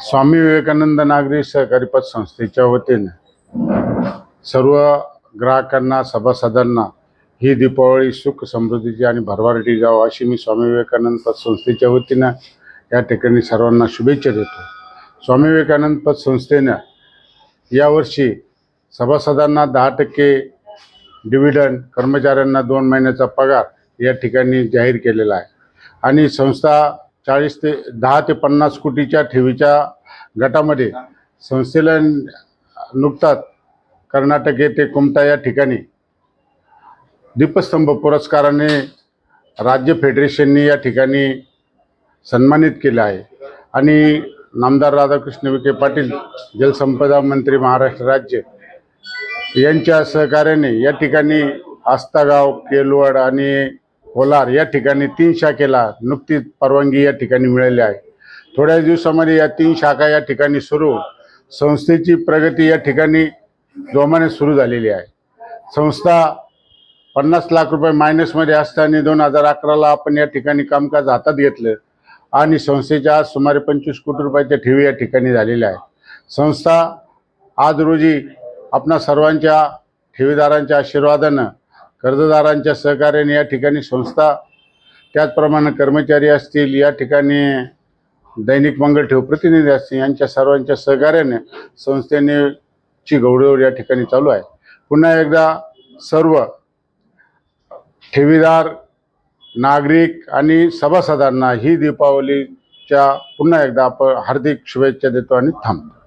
स्वामी विवेकानंद नागरी सहकारी पतसंस्थेच्या वतीने सर्व ग्राहकांना सभासदांना ही दीपावली सुख समृद्धीची आणि भरभराटी जावं अशी मी स्वामी विवेकानंद पतसंस्थेच्या वतीनं या ठिकाणी सर्वांना शुभेच्छा देतो. स्वामी विवेकानंद पतसंस्थेनं यावर्षी सभासदांना दहा टक्के डिव्हिडंड कर्मचाऱ्यांना दोन महिन्याचा पगार या ठिकाणी जाहीर केलेला आहे. आणि संस्था चाळीस ते दहा ते पन्नास कोटीच्या ठेवीच्या गटामध्ये संस्थेला नुकताच कर्नाटक येथे कुमता या ठिकाणी दीपस्तंभ पुरस्काराने राज्य फेडरेशनने या ठिकाणी सन्मानित केलं आहे. आणि नामदार राधाकृष्ण विखे पाटील जलसंपदा मंत्री महाराष्ट्र राज्य यांच्या सहकार्याने या ठिकाणी आस्तागाव केलवड आणि कोलार या ठिकाणी तीन शाखेला नुकतीच परवानगी या ठिकाणी मिळाली आहे. थोड्या दिवसामध्ये या तीन शाखा या ठिकाणी सुरू संस्थेची प्रगती या ठिकाणी जोमाने सुरू झालेली आहे. संस्था पन्नास लाख रुपये मायनसमध्ये असताना दोन हजार अकराला आपण या ठिकाणी कामकाज हातात घेतलं आणि संस्थेच्या आज सुमारे पंचवीस कोटी रुपयाच्या ठेवी या ठिकाणी झालेल्या आहेत संस्था आज रोजी आपणा सर्वांच्या ठेवीदारांच्या आशीर्वादानं कर्जदारांच्या सहकार्याने या ठिकाणी संस्था त्याचप्रमाणे कर्मचारी असतील या ठिकाणी दैनिक मंगल ठेव प्रतिनिधी असतील यांच्या सर्वांच्या सहकार्याने संस्थेने ची गौरव या ठिकाणी चालू आहे. पुन्हा एकदा सर्व ठेवीदार नागरिक आणि सभासदांना ही दीपावलीच्या पुन्हा एकदा आपण हार्दिक शुभेच्छा देतो आणि थांबतो.